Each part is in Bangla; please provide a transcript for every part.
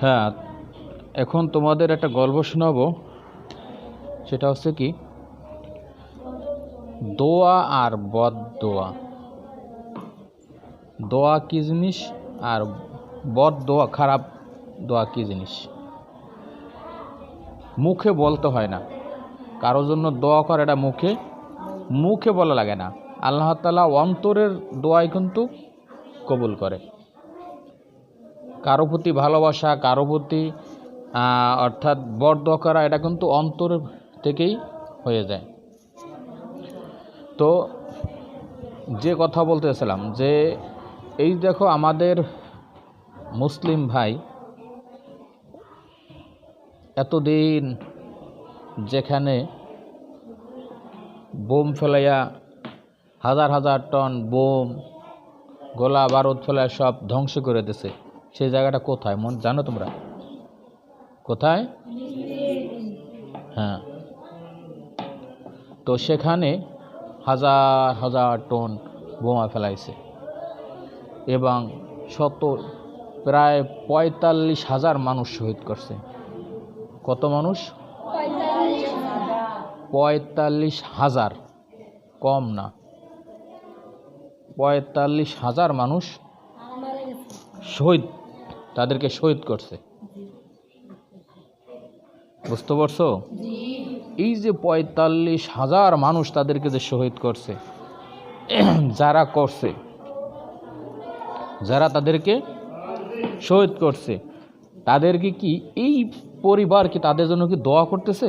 হ্যাঁ এখন তোমাদের একটা গল্প শোনাবো। সেটা হচ্ছে কি? দোয়া আর বদ দোয়া দোয়া কি জিনিস আর বদ দোয়া খারাপ দোয়া কি জিনিস? মুখে বলতে হয় না। কারোর জন্য দোয়া করে করাটা মুখে মুখে বলা লাগে না। আল্লাহ তালা অন্তরের দোয়াই কিন্তু কবুল করে। কারও প্রতি ভালোবাসা, কারও প্রতি অর্থাৎ বর দোয়া করা এটা কিন্তু অন্তর থেকেই হয়ে যায়। তো যে কথা বলতেছিলাম যে, এই দেখো আমাদের মুসলিম ভাই এতদিন যেখানে বোম ফেলাইয়া হাজার হাজার টন বোম, গোলা বারুদ ফেলাইয়া সব ধ্বংস করে দিছে। সেই জায়গাটা কোথায়? মন জানো তোমরা? কোথায়? হ্যাঁ। তো সেখানে হাজার হাজার টন বোমা ফেলাইছে এবং শত, প্রায় পঁয়তাল্লিশ হাজার মানুষ শহীদ করছে। কত মানুষ? পঁয়তাল্লিশ হাজার। কম না। পঁয়তাল্লিশ হাজার মানুষ শহীদ তাদেরকে শহীদ করছে। বুঝতে পারছ? এই যে পঁয়তাল্লিশ হাজার মানুষ তাদেরকে যে শহীদ করছে, যারা করছে, যারা তাদেরকে শহীদ করছে, তাদেরকে কি এই পরিবার কি তাদের জন্য কি দোয়া করতেছে?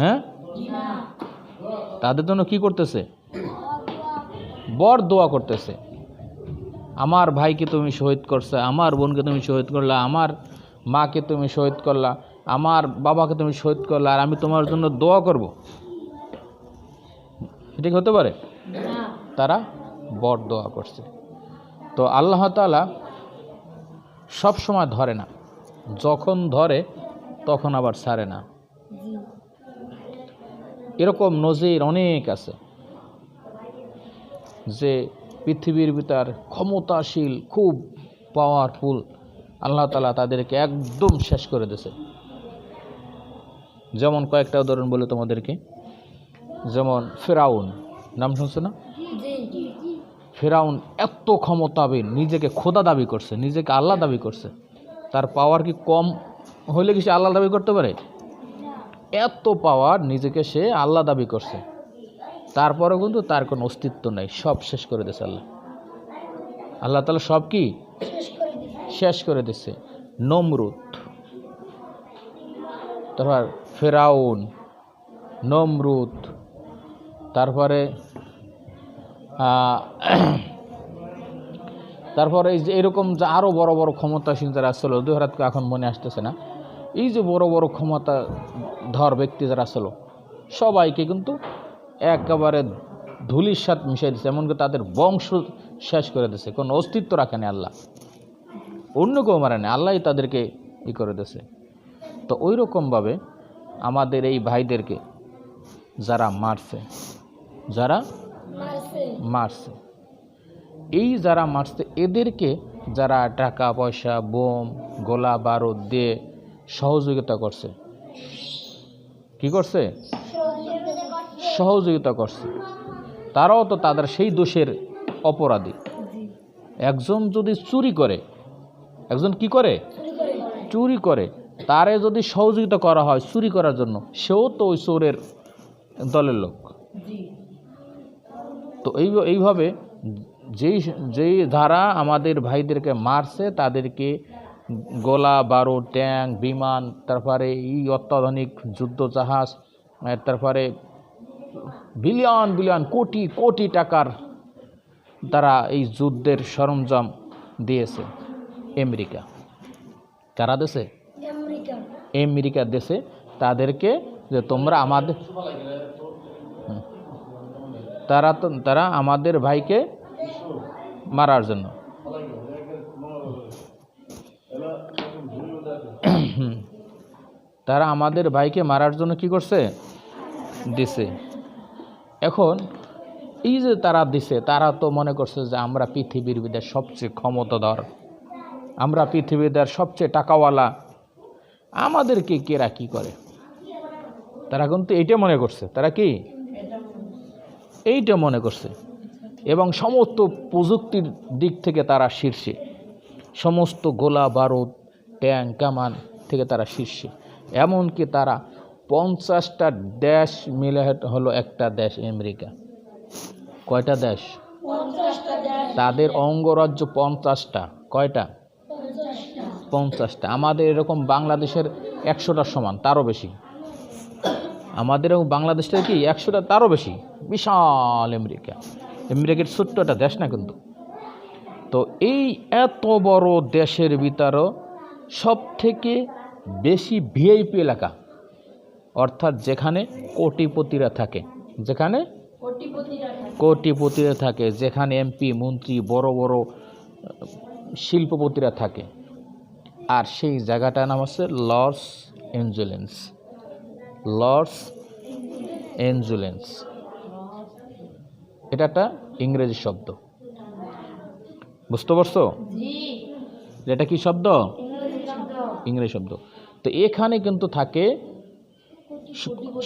হ্যাঁ? তাদের জন্য কি করতেছে? বর দোয়া করতেছে। আমার ভাইকে তুমি শহীদ করছ আমার বোনকে তুমি শহীদ করলা আমার মাকে তুমি শহীদ করলা আমার বাবাকে তুমি শহীদ করলা আর আমি তোমার জন্য দোয়া করব। এটা কি হতে পারে? তারা বর দোয়া করছে। তো আল্লাহ তালা সব সময় ধরে না যখন ধরে তখন আবার ছাড়ে না। এরকম নজির অনেক আছে যে পৃথিবীর ভিতর ক্ষমতাশীল, খুব পাওয়ারফুল আল্লাহ তালা তাদেরকে একদম শেষ করে দিয়েছে। যেমন কয়েকটা উদাহরণ বলে তোমাদেরকে। যেমন ফেরাউন, নাম শুনছো না? ফেরাউন এত ক্ষমতাবিন নিজেকে খোদা দাবি করছে, নিজেকে আল্লাহ দাবি করছে। তার পাওয়ার কি কম হইলে কি সে আল্লাহ দাবি করতে পারে? এত পাওয়ার নিজেকে সে আল্লাহ দাবি করছে। তারপরেও কিন্তু তার কোনো অস্তিত্ব নেই। সব শেষ করে দিয়েছে আল্লাহ। আল্লাহ তালা সব কি? শেষ করে দিচ্ছে নমরুদ। তারপর ফেরাউন। নমরুদ। তারপরে তারপরে এই যে এরকম যে আরও বড় বড় ক্ষমতাসীন যারা দুই হাত এখন মনে আসতেছে না। এই যে বড় বড় ক্ষমতা ধর ব্যক্তি যারা আসলো সবাইকে কিন্তু একেবারে ধুলির সাথে মিশিয়ে দিচ্ছে এমনকি তাদের বংশ শেষ করে দিছে। কোনো অস্তিত্ব রাখেনি আল্লাহ। অন্য কেউ মারে না আল্লাহই তাদেরকে ই করে দিছে। তো ওই রকমভাবে আমাদের এই ভাইদেরকে যারা মারছে যারা মারছে এই যারা মারছে এদেরকে যারা টাকা পয়সা বোম গোলা বারুদ দিয়ে সহযোগিতা করছে কি করছে? সহযোগিতা করছে। তারাও তো তাদের সেই দোষের অপরাধী। একজন যদি চুরি করে একজন কি করে? চুরি করে। তারে যদি সহযোগিতা করা হয় চুরি করার জন্য সেও তো ওই চোরের দলের লোক। তো এই এইভাবে যেই যেই ধারা আমাদের ভাইদেরকে মারছে তাদেরকে গোলা বারো ট্যাঙ্ক বিমান তারপরে এই অত্যাধুনিক যুদ্ধ জাহাজ তারপরে বিলিয়ন বিলিয়ন কোটি কোটি টাকার তারা এই যুদ্ধের সরঞ্জাম দিয়েছে আমেরিকা। কারা দেশে? আমেরিকা দেশে। তাদেরকে যে তোমরা আমাদের তারা তো তারা আমাদের ভাইকে মারার জন্য। তারা আমাদের ভাইকে মারার জন্য কি করছে? দিছে। এখন এই যে তারা দিছে, তারা তো মনে করছে যে আমরা পৃথিবীর ভিতরে সবচেয়ে ক্ষমতাধর, আমরা পৃথিবীদের সবচেয়ে টাকাওয়ালা। আমাদেরকে কেরা কি করে? তারা কিন্তু এইটা মনে করছে, তারা কি? এইটা মনে করছে। এবং সমস্ত প্রযুক্তির দিক থেকে তারা শীর্ষে, সমস্ত গোলা বারুদ, ট্যাঙ্ক, কামান থেকে তারা শীর্ষে। এমনকি তারা পঞ্চাশটা দেশ মিলে হলো একটা দেশ আমেরিকা। কয়টা দেশ? তাদের অঙ্গরাজ্য পঞ্চাশটা। কয়টা? পঞ্চাশটা। আমাদের এরকম বাংলাদেশের একশোটার সমান তারও বেশি। আমাদের এরকম বাংলাদেশটা কি একশোটা তারও বেশি। বিশাল আমেরিকা। আমেরিকার ছোট্ট একটা দেশ না কিন্তু। তো এই এত বড় দেশের ভিতরও সব থেকে বেশি ভিআইপি এলাকা অর্থাৎ যেখানে কোটিপতিরা থাকে। যেখানে? কোটিপতিরা থাকে। যেখানে এমপি মন্ত্রী বড় বড় শিল্পপতিরা থাকে। আর সেই জায়গাটার নাম হচ্ছে লস এঞ্জুলেন্স। লস এঞ্জুলেন্স। এটা একটা ইংরেজি শব্দ। বুঝতে পারছ? এটা কি শব্দ। ইংরেজি শব্দ। তো এখানে কিন্তু থাকে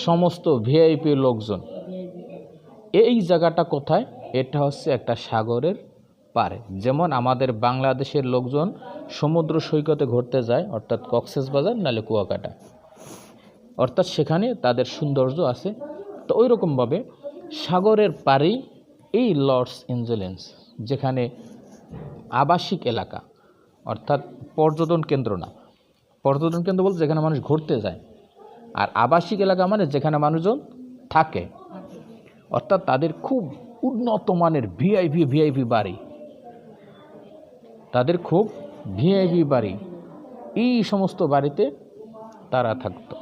সমস্ত ভিআইপি লোকজন। এই জায়গাটা কোথায়? এটা হচ্ছে একটা সাগরের পারে যেমন আমাদের বাংলাদেশের লোকজন সমুদ্র সৈকতে ঘুরতে যায়, অর্থাৎ কক্সেস বাজার নালে কুয়াকাটা। অর্থাৎ সেখানে তাদের সৌন্দর্য আছে। তো ওই রকমভাবে সাগরের পাড়েই এই লর্ডস এঞ্জেলেন্স, যেখানে আবাসিক এলাকা, অর্থাৎ পর্যটন কেন্দ্র না। পর্যটন কেন্দ্র বলতে যেখানে মানুষ ঘুরতে যায়। আর আবাসিক এলাকা মানে যেখানে মানুষজন থাকে। অর্থাৎ তাদের খুব উন্নত মানের ভিআইপি ভিআইপি বাড়ি। তাদের খুব ভিআইপি বাড়ি। এই সমস্ত বাড়িতে তারা থাকতো।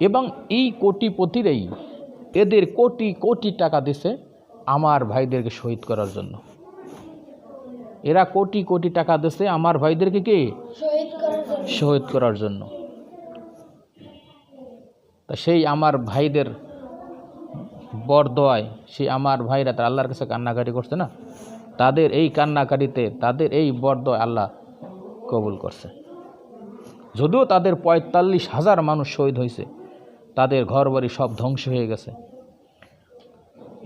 এবং এই কোটিপতিরাই এদের কোটি কোটি টাকা দিছে আমার ভাইদেরকে শহীদ করার জন্য। এরা কোটি কোটি টাকা দিছে আমার ভাইদেরকে কি? শহীদ করার জন্য। তা সেই আমার ভাইদের বরদোয়ায় সেই আমার ভাইরা তার আল্লাহর কাছে কান্নাকাটি করছে না? তাদের এই কান্নাকাটিতে তাদের এই বরদোয় আল্লাহ কবুল করছে। যদিও তাদের পঁয়তাল্লিশ হাজার মানুষ শহীদ হয়েছে, তাদের ঘরবাড়ি সব ধ্বংস হয়ে গেছে।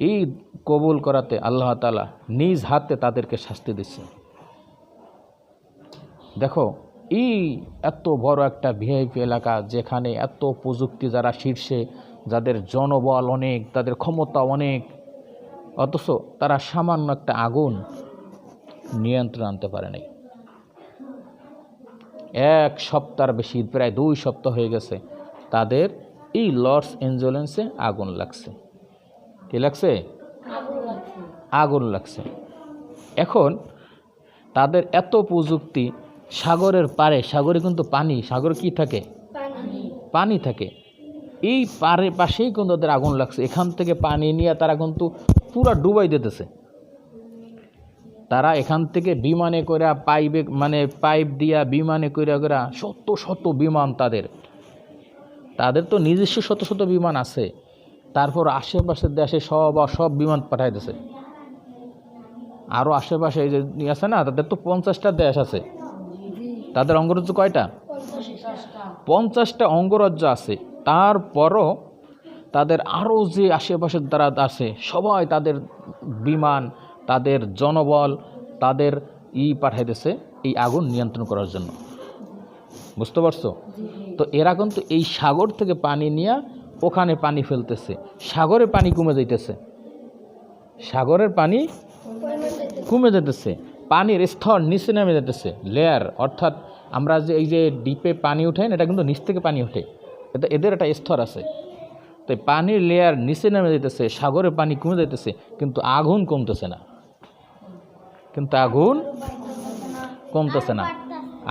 এই কবুল করাতে আল্লাহ তালা নিজ হাতে তাদেরকে শাস্তি দিচ্ছে। দেখো এই এত বড় একটা ভিআইপি এলাকা যেখানে এত প্রযুক্তি যারা শীর্ষে, যাদের জনবল অনেক, তাদের ক্ষমতা অনেক, অথচ তারা সামান্য একটা আগুন নিয়ন্ত্রণ আনতে পারে নাই। এক সপ্তাহ বেশি, প্রায় দুই সপ্তাহ হয়ে গেছে তাদের এই লস এঞ্জুলেন্সে আগুন লাগছে। কি লাগছে। আগুন লাগছে। এখন তাদের এত প্রযুক্তি সাগরের পারে, সাগরে কিন্তু পানি, সাগরে কি থাকে? পানি থাকে। এই পারে পাশেই কিন্তু তাদের আগুন লাগছে। এখান থেকে পানি নিয়ে তারা কিন্তু পুরা ডুবাই দিতেছে। তারা এখান থেকে বিমানে করে পাইপে মানে পাইপ দিয়া বিমানে করে করে শত শত বিমান তাদের। তাদের তো নিজস্ব শত শত বিমান আছে। তারপর আশেপাশের দেশে সব সব বিমান পাঠাইতেছে আরও আশেপাশে যে আছে না, তাদের তো পঞ্চাশটা দেশ আছে। তাদের অঙ্গরাজ্য কয়টা? পঞ্চাশটা অঙ্গরাজ্য আছে। তারপরও তাদের আরও যে আশেপাশের দ্বারা আছে, সবাই তাদের বিমান, তাদের জনবল, তাদের ই পাঠাইতেছে এই আগুন নিয়ন্ত্রণ করার জন্য। বুঝতে পারছ? তো এরা কিন্তু এই সাগর থেকে পানি নিয়ে ওখানে পানি ফেলতেছে। সাগরে পানি কমে যাইতেছে। সাগরের পানি কমে যেতেছে পানির স্তর নিচে নেমে যেতেছে লেয়ার অর্থাৎ আমরা যে এই যে ডিপে পানি উঠে না, এটা কিন্তু নিচ থেকে পানি ওঠে এটা এদের একটা স্তর আছে। তো এই পানির লেয়ার নিচে নেমে যেতেছে সাগরে পানি কমে যেতেছে, কিন্তু আগুন কমতেছে না। কিন্তু আগুন কমতেছে না।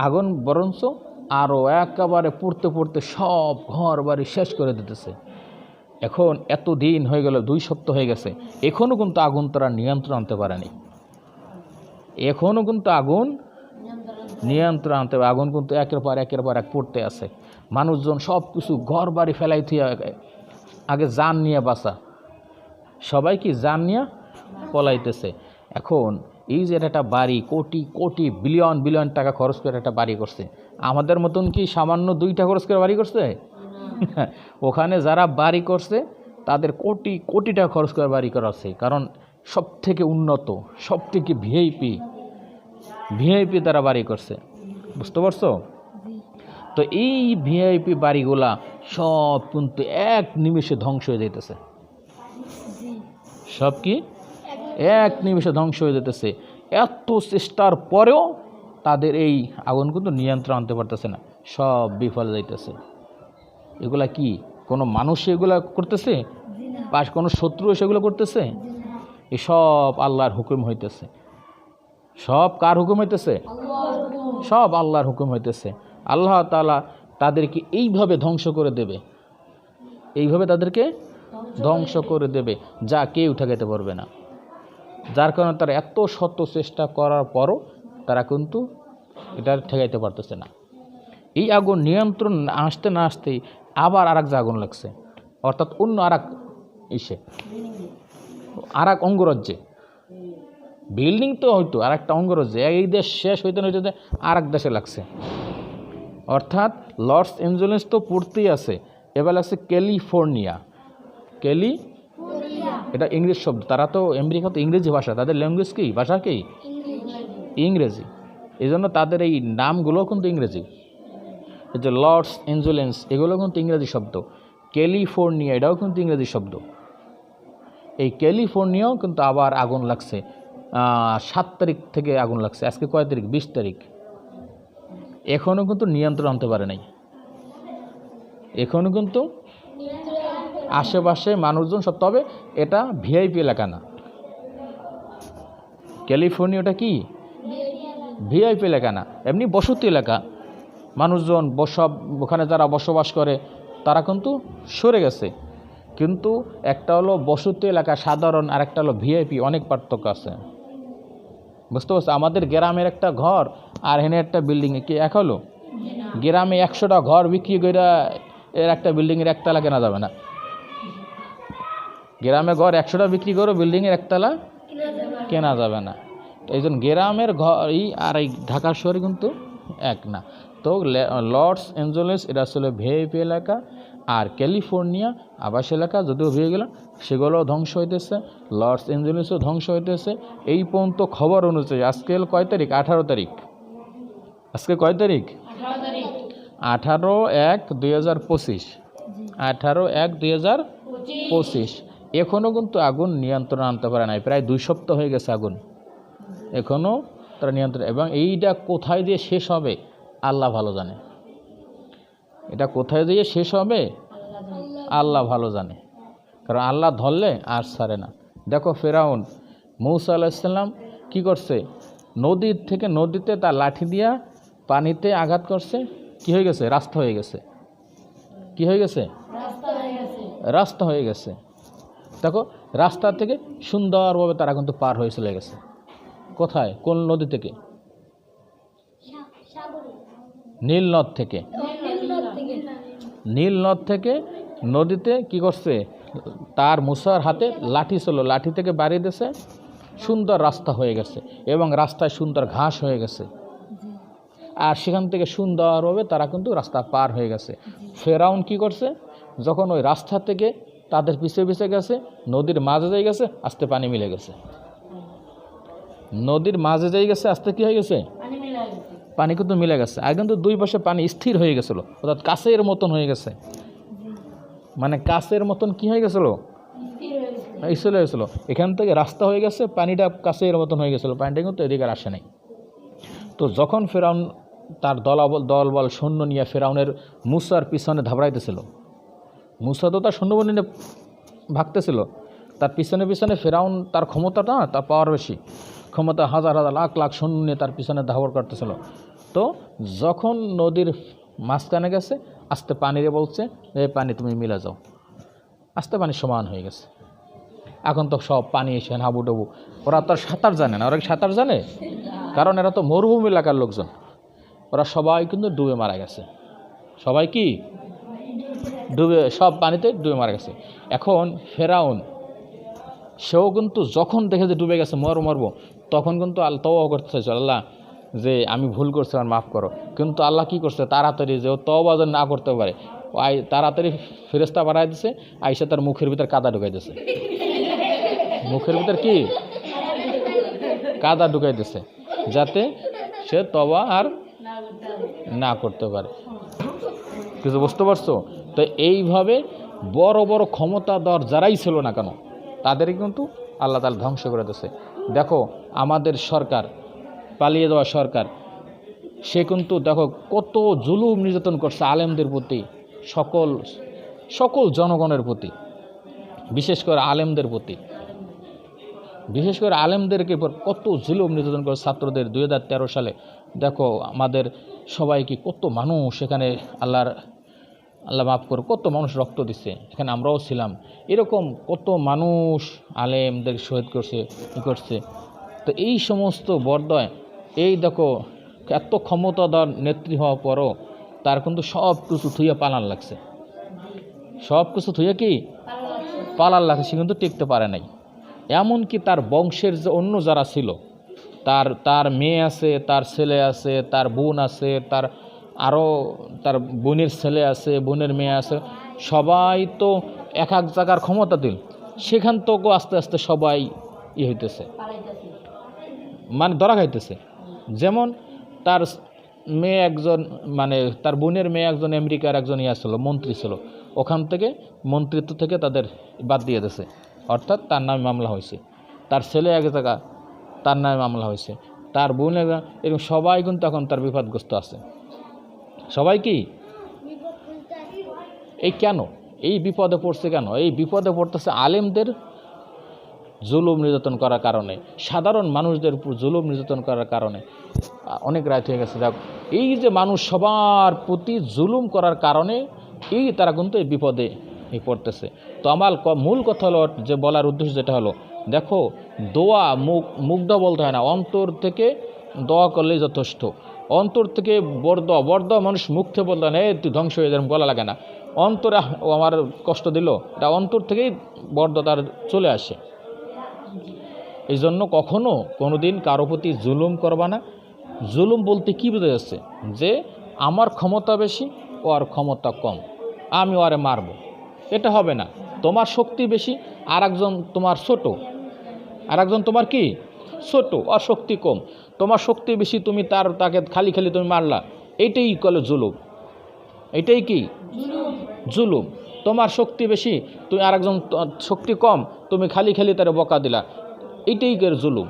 আগুন বরঞ্চ আরও একেবারে পড়তে পড়তে সব ঘর বাড়ি শেষ করে দিতেছে। এখন এত দিন হয়ে গেল, দুই সপ্তাহ হয়ে গেছে। এখনও কিন্তু আগুন তারা নিয়ন্ত্রণ আনতে পারেনি। এখনও কিন্তু আগুন নিয়ন্ত্রণ আনতে হবে। আগুন কিন্তু একের পর একের পর এক পড়তে আছে। মানুষজন সব কিছু ঘর বাড়ি ফেলাই থিয়ে আগে যান নিয়ে বাঁচা। সবাই কি যান নিয়ে পলাইতেছে? এখন এই যে একটা বাড়ি, কোটি কোটি বিলিয়ন বিলিয়ন টাকা খরচ করে একটা বাড়ি করছে। আমাদের মতন কি সামান্য দুইটা খরচ করে বাড়ি করছে? ওখানে যারা বাড়ি করছে, তাদের কোটি কোটি টাকা খরচ করে বাড়ি করা আছে কারণ সব থেকে উন্নত সব থেকে ভিআইপি ভিআইপি তারা বাড়ি করছে। বুঝতে পারছ? তো এই ভিআইপি বাড়িগুলা সব কিন্তু এক নিমিষে ধ্বংস হয়ে যাইতেছে। সব কি? এক নিমিষে ধ্বংস হয়ে যেতেছে এত চেষ্টার পরেও তাদের এই আগুন কিন্তু নিয়ন্ত্রণ আনতে পারতেছে না। সব বিফলে যাইতেছে। এগুলা কি কোনো মানুষ এগুলা করতেছে? বা কোনো শত্রু সেগুলো করতেছে? এসব আল্লাহর হুকুম হইতেছে। সব কার হুকুম হইতেছে? সব আল্লাহর হুকুম হইতেছে। আল্লাহ তালা তাদেরকে এইভাবে ধ্বংস করে দেবে। এইভাবে তাদেরকে ধ্বংস করে দেবে, যা কেউ ঠেকাতে পারবে না। যার কারণে তারা এত শত চেষ্টা করার পরও তারা কিন্তু এটা ঠেকাইতে পারতেছে না। এই আগুন নিয়ন্ত্রণ আসতে না আসতেই আবার আর এক আগুন লাগছে। অর্থাৎ অন্য আর এক ইসে। আর এক অঙ্গরাজ্যে। বিল্ডিং তো হয়তো আর একটা অঙ্গরাজ্যে এই দেশ শেষ হইতে না হইতে আর এক দেশে লাগছে। অর্থাৎ লস এঞ্জেলেস তো পড়তেই আছে। এবার লাগছে ক্যালিফোর্নিয়া। ক্যালি? এটা ইংরেজ শব্দ। তারা তো আমেরিকা তো ইংরেজি ভাষা। তাদের ল্যাঙ্গুয়েজ কি? ভাষা কি? ইংরেজি। এই জন্য তাদের এই নামগুলো কিন্তু ইংরেজি। এই যে লর্ডস এঞ্জুলেন্স এগুলো কিন্তু ইংরেজি শব্দ। ক্যালিফোর্নিয়া এটাও কিন্তু ইংরেজি শব্দ। এই ক্যালিফোর্নিয়াও কিন্তু আবার আগুন লাগছে। সাত তারিখ থেকে আগুন লাগছে। আজকে কয় তারিখ? বিশ তারিখ। এখনও কিন্তু নিয়ন্ত্রণ আনতে পারে নাই। এখনও কিন্তু আশেপাশে মানুষজন সব, তবে এটা ভিআইপি এলাকা না। ক্যালিফোর্নিয়াটা কি? ভিআইপি এলাকা না। এমনি বসতি এলাকা। মানুষজন বসব ওখানে যারা বসবাস করে, তারা কিন্তু সরে গেছে। কিন্তু একটা হলো বসতি এলাকা, সাধারণ, আর একটা হলো ভিআইপি, অনেক পার্থক্য আছে। বুঝতে পারছ? আমাদের গ্রামের একটা ঘর আর হেনে একটা বিল্ডিং কি এক হলো? গ্রামে একশোটা ঘর বিক্রি করে এর একটা বিল্ডিংয়ের একতলা কেনা যাবে না। গ্রামে ঘর একশোটা বিক্রি করো বিল্ডিংয়ের একতলা কেনা যাবে না। এই জন্য গ্রামের ঘর এই আর এই ঢাকার শহরে কিন্তু এক না। তো লর্ডস এঞ্জেলেস এটা আসলে ভিআইপি এলাকা। ক্যালিফোর্নিয়া আবাস এলাকা যদিও ভেঙে গেল সেগুলো ধ্বংস হইতেছে লর্ডস এঞ্জেলেসও ধ্বংস হইতেছে। এই পর্যন্ত খবর অনুযায়ী আজকে কয় তারিখ? আঠারো তারিখ। আজকে কয় তারিখ? আঠারো এক দুই হাজার পঁচিশ। আঠারো এক দুই হাজার পঁচিশ। এখনও কিন্তু আগুন নিয়ন্ত্রণ আনতে পারে নাই, প্রায় দুই সপ্তাহ হয়ে গেছে আগুন। এখনও তারা নিয়ন্ত্রণ এবং এইটা কোথায় দিয়ে শেষ হবে, আল্লাহ ভালো জানে। এটা কোথায় দিয়ে শেষ হবে? আল্লাহ ভালো জানে। কারণ আল্লাহ ধরলে আর ছাড়ে না। দেখো ফেরাউন, মৌসা আলাহিসাল্লাম কী করছে? নদীর থেকে নদীতে তার লাঠি দিয়া পানিতে আঘাত করছে। কি হয়ে গেছে? রাস্তা হয়ে গেছে। কি হয়ে গেছে? রাস্তা হয়ে গেছে। দেখো, রাস্তা থেকে সুন্দরভাবে তারা কিন্তু পার হয়ে চলে গেছে। কোথায়? কোন নদী থেকে? নীল নদ থেকে। নীল নদ থেকে নদীতে কি করছে? তার মুসার হাতে লাঠি ছিল লাঠি থেকে বাড়িয়ে দিয়েছে। সুন্দর রাস্তা হয়ে গেছে এবং রাস্তায় সুন্দর ঘাস হয়ে গেছে। আর সেখান থেকে সুন্দরভাবে তারা কিন্তু রাস্তা পার হয়ে গেছে। ফেরাউন কি করছে? যখন ওই রাস্তা থেকে তাদের পিছিয়ে পিছে গেছে, নদীর মাঝে যাই গেছে, আস্তে পানি মিলে গেছে। নদীর মাঝে যাই গেছে, আস্তে কি হয়ে গেছে। পানি কিন্তু মিলে গেছে। আর কিন্তু দুই পাশে পানি স্থির হয়ে গেছিল। অর্থাৎ কাছের মতন হয়ে গেছে। মানে কাছের মতন কি হয়ে গেছিল? এই চলে গেছিল। এখান থেকে রাস্তা হয়ে গেছে পানিটা কাছের মতন হয়ে গেছিল। পানিটা কিন্তু এদিকে আসে নাই। তো যখন ফেরাউন তার দলাবল দলবল সৈন্য নিয়ে ফেরাউনের মুসার পিছনে ধাবড়াইতেছিল মুসা তো তার সৈন্যবল নিয়ে ভাগতেছিল। তার পিছনে পিছনে ফেরাউন তার ক্ষমতাটা তার পাওয়ার বেশি। ক্ষমতা হাজার হাজার লাখ লাখ সৈন্য নিয়ে তার পিছনে ধাবড় করতেছিল। তো যখন নদীর মাঝখানে গেছে, আস্তে পানিরে বলছে এই পানি তুমি মিলে যাও। আস্তে পানি সমান হয়ে গেছে। এখন তো সব পানি এসে হাবুডুবু। ওরা তো সাঁতার জানে না। ওরা সাঁতার জানে? কারণ এরা তো মরুভূমি এলাকার লোকজন। ওরা সবাই কিন্তু ডুবে মারা গেছে। সবাই কি? ডুবে, সব পানিতে ডুবে মারা গেছে। এখন ফেরাউন, সেও কিন্তু যখন দেখে যে ডুবে গেছে, মর মরবো, তখন কিন্তু আল্লাহ তওবা করতে চাইছিল আল্লাহ যে আমি ভুল করছি, আমার মাফ করো। কিন্তু আল্লাহ কি করছে? তাড়াতাড়ি যে ও তবা যেন না করতে পারে, আই তাড়াতাড়ি ফেরেস্তা বাড়াই দিছে, আইসা তার মুখের ভিতর কাদা ঢুকাই দিছে। মুখের ভিতর কি? কাদা ঢুকাই দিছে, যাতে সে তবা আর না করতে পারে। কিছু বুঝতে পারছ? তো এইভাবে বড় বড় ক্ষমতাধর যারাই ছিল না কেন, তাদেরই কিন্তু আল্লাহ তালা ধ্বংস করে দিয়েছে। দেখো, আমাদের সরকার পালিয়ে যাওয়া সরকার, সে কিন্তু দেখো কত জুলুম নির্যাতন করছে আলেমদের প্রতি, সকল সকল জনগণের প্রতি, বিশেষ করে আলেমদের প্রতি। বিশেষ করে আলেমদেরকে কত জুলুম নির্যাতন করে ছাত্রদের দুই হাজার তেরো সালে। দেখো আমাদের সবাইকে কত মানুষ এখানে আল্লাহর, আল্লাহ মাফ করে কত মানুষ রক্ত দিচ্ছে, এখানে আমরাও ছিলাম। এরকম কত মানুষ আলেমদের শহীদ করছে করছে। তো এই সমস্ত বর্দয় এই দেখো, এত ক্ষমতাধর নেত্রী হওয়ার পরও তার কিন্তু সব কিছু থুইয়া পালান লাগছে। সব কিছু থুইয়া কি? পালার লাগছে, সে কিন্তু টিকতে পারে নাই। এমনকি তার বংশের যে অন্য যারা ছিল, তার তার মেয়ে আছে, তার ছেলে আছে, তার বোন আছে, তার আরও, তার বোনের ছেলে আছে, বোনের মেয়ে আছে, সবাই তো এক এক জায়গার ক্ষমতা দিল সেখান থেকেও আস্তে আস্তে সবাই ই হইতেছে। মানে ধরা খাইতেছে। যেমন তার মেয়ে একজন মানে তার বোনের মেয়ে একজন আমেরিকার একজন ইয়া ছিল, মন্ত্রী ছিল। ওখান থেকে মন্ত্রিত্ব থেকে তাদের বাদ দিয়ে দিয়েছে। অর্থাৎ তার নামে মামলা হয়েছে। তার ছেলে এক জায়গা, তার নামে মামলা হয়েছে। তার বোন এরকম সবাই কিন্তু এখন তার বিপদগ্রস্ত আছে। সবাই কি? এই কেন? এই বিপদে পড়ছে কেন? এই বিপদে পড়তেছে আলেমদের জুলুম নির্যাতন করার কারণে, সাধারণ মানুষদের উপর জুলুম নির্যাতন করার কারণে অনেক রাত হয়ে গেছে। যাক, এই যে মানুষ সবার প্রতি জুলুম করার কারণে, এই তারা কিন্তু এই বিপদে পড়তেছে। তো আমার মূল কথা হলো যে বলার উদ্দেশ্য যেটা হলো, দেখো, দোয়া মুখ মুগ্ধ বলতে হয় না, অন্তর থেকে দোয়া করলেই যথেষ্ট। অন্তর থেকে বর্দ বর্দ মানুষ মুখ বলতে না, "এই, তুই ধ্বংস হয়ে যাবে বলা লাগে না। অন্তরে আমার কষ্ট দিল, এটা অন্তর থেকেই বর্দ তার চলে আসে। এই জন্য কখনও কোনো দিন কারও প্রতি জুলুম করবা না। জুলুম বলতে কী বোঝা যাচ্ছে? যে আমার ক্ষমতা বেশি, ও আর ক্ষমতা কম। আমি ওরে মারব। এটা হবে না। তোমার শক্তি বেশি আর একজন তোমার ছোট। আর একজন তোমার কি? ছোট আর শক্তি কম। তোমার শক্তি বেশি, তুমি তার, তাকে খালি খালি তুমি মারলা। এইটাই কলে জুলুম। এটাই কি? জুলুম। তোমার শক্তি বেশি, তুমি আরেকজন ত- শক্তি কম, তুমি খালি খালি তার বকা দিলা। এটাই কের জুলুম?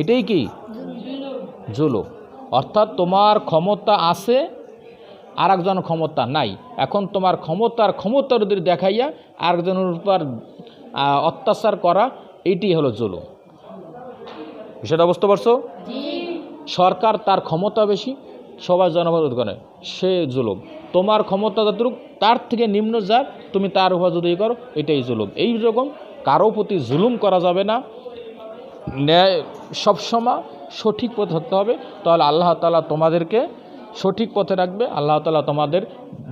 এটাই কি? জুলুম। অর্থাৎ তোমার ক্ষমতা আছে আর একজন ক্ষমতা নাই। এখন তোমার ক্ষমতার ক্ষমতার যদি দেখাইয়া আরেকজনের উপর অত্যাচার করা এইটি হলো জুলুম। বিষয়টা বুঝতে পারছ? সরকার তার ক্ষমতা বেশি সবাই জনগণ করে সে জুলুম। তোমার ক্ষমতা যতটুক তার থেকে নিম্ন যার তুমি তার উপর যদি করো এটাই জুলুম। এই রকম কারও প্রতি জুলুম করা যাবে না। ন্যায় সবসময় সঠিক পথ ধরতে হবে। তাহলে আল্লাহ তালা তোমাদেরকে সঠিক পথে রাখবে। আল্লাহ তালা তোমাদের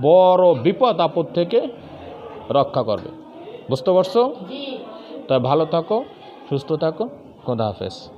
বড় বিপদ আপদ থেকে রক্ষা করবে। বুঝতে পারছ? তাই ভালো থাকো সুস্থ থাকো। খোদা হাফেজ।